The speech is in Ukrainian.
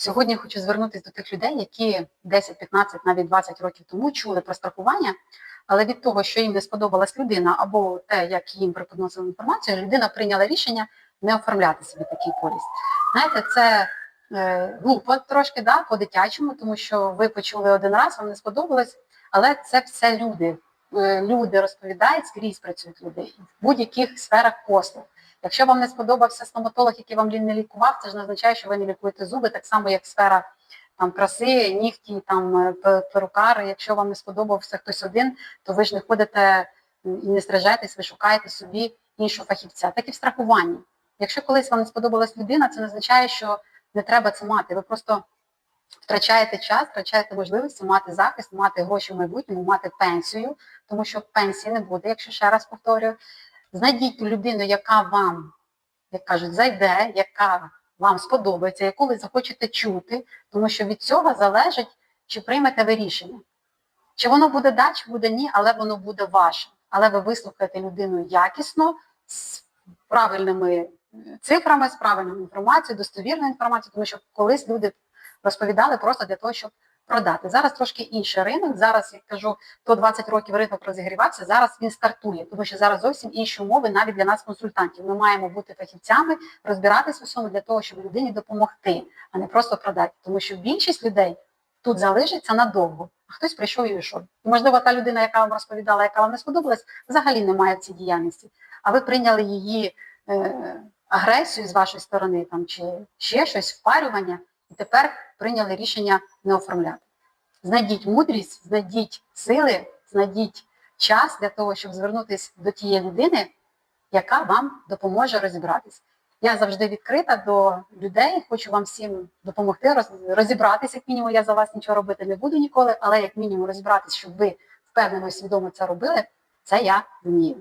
Сьогодні хочу звернутися до тих людей, які 10, 15, навіть 20 років тому чули про страхування, але від того, що їм не сподобалась людина, або те, як їм преподносили інформацію, людина прийняла рішення не оформляти собі такий поліс. Знаєте, це е, глупо трошки, да, по-дитячому, тому що ви почули один раз, вам не сподобалось, але це все люди. Е, Люди розповідають, скрізь працюють люди в будь-яких сферах послуг. Якщо вам не сподобався стоматолог, який вам не лікував, це ж не означає, що ви не лікуєте зуби, так само як сфера там краси, нігті, там е, перукари. Якщо вам не сподобався хтось один, то ви ж не ходите і не стражаєтесь, ви шукаєте собі іншого фахівця. Так і в страхуванні. Якщо колись вам не сподобалась людина, це не означає, що не треба це мати. Ви просто втрачаєте час, втрачаєте можливості мати захист, мати гроші в майбутньому, мати пенсію, тому що пенсії не буде, якщо ще раз повторюю. Знайдіть людину, яка вам, як кажуть, зайде, яка вам сподобається, яку ви захочете чути, тому що від цього залежить, чи приймете ви рішення. Чи воно буде да, чи буде ні, але воно буде ваше. Але ви вислухаєте людину якісно, з правильними цифрами, з правильною інформацією, достовірною інформацією, тому що колись люди розповідали просто для того, щоб продати. Зараз трошки інший ринок. Зараз, як кажу, то 20 років ринок розігрівався, зараз він стартує, тому що зараз зовсім інші умови навіть для нас, консультантів. Ми маємо бути фахівцями, розбиратись у всьому для того, щоб людині допомогти, а не просто продати. Тому що більшість людей тут залишиться надовго, а хтось прийшов і вийшов. І, можливо, та людина, яка вам розповідала, яка вам не сподобалась, взагалі не має в цій діяльності. А ви прийняли її е, агресію з вашої сторони, там чи ще щось, впарювання, і тепер прийняли рішення не оформляти. Знайдіть мудрість, знайдіть сили, знайдіть час для того, щоб звернутися до тієї людини, яка вам допоможе розібратись. Я завжди відкрита до людей, хочу вам всім допомогти розібратися. Як мінімум, я за вас нічого робити не буду ніколи, але як мінімум розібратись, щоб ви впевнено і свідомо це робили, це я вмію.